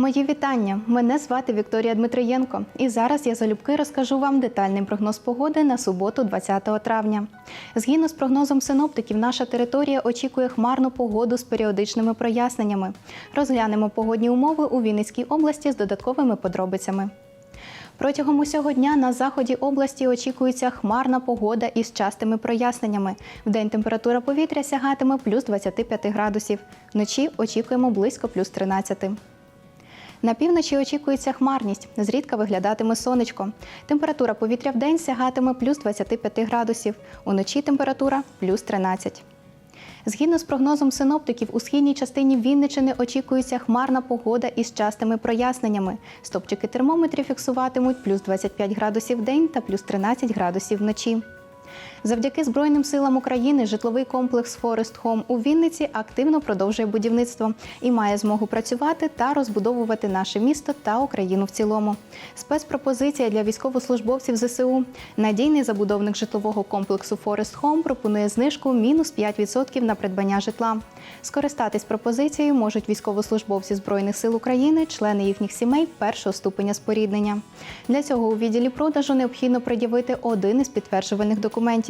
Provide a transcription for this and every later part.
Мої вітання! Мене звати Вікторія Дмитриєнко, і зараз я залюбки розкажу вам детальний прогноз погоди на суботу, 20 травня. Згідно з прогнозом синоптиків, наша територія очікує хмарну погоду з періодичними проясненнями. Розглянемо погодні умови у Вінницькій області з додатковими подробицями. Протягом усього дня на заході області очікується хмарна погода із частими проясненнями. Вдень температура повітря сягатиме плюс 25 градусів. Вночі очікуємо близько плюс 13. На півночі очікується хмарність, зрідка виглядатиме сонечко. Температура повітря в день сягатиме плюс 25 градусів, уночі температура плюс 13. Згідно з прогнозом синоптиків, у східній частині Вінничини очікується хмарна погода із частими проясненнями. Стопчики термометрів фіксуватимуть плюс 25 градусів в день та плюс 13 градусів вночі. Завдяки Збройним силам України житловий комплекс Форест Хом у Вінниці активно продовжує будівництво і має змогу працювати та розбудовувати наше місто та Україну в цілому. Спецпропозиція для військовослужбовців ЗСУ. Надійний забудовник житлового комплексу Форест Хом пропонує знижку мінус 5% на придбання житла. Скористатись пропозицією можуть військовослужбовці Збройних сил України, члени їхніх сімей першого ступеня споріднення. Для цього у відділі продажу необхідно пред'явити один із підтверджувальних документів.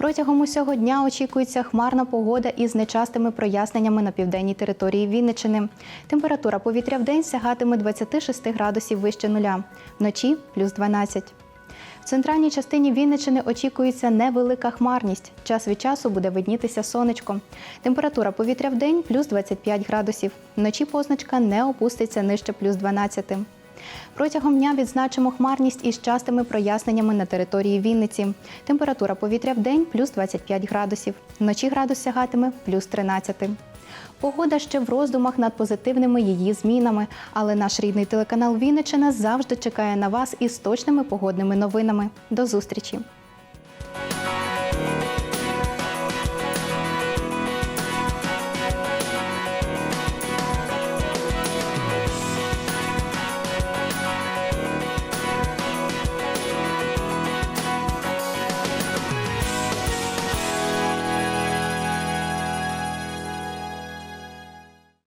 Протягом усього дня очікується хмарна погода із нечастими проясненнями на південній території Вінничини. Температура повітря в день сягатиме 26 градусів вище нуля, вночі плюс 12. В центральній частині Вінничини очікується невелика хмарність. Час від часу буде виднітися сонечко. Температура повітря в день плюс 25 градусів. Вночі позначка не опуститься нижче плюс 12. Протягом дня відзначимо хмарність із частими проясненнями на території Вінниці. Температура повітря в день плюс 25 градусів. Вночі градус сягатиме плюс 13. Погода ще в роздумах над позитивними її змінами, але наш рідний телеканал Вінниччина завжди чекає на вас із точними погодними новинами. До зустрічі!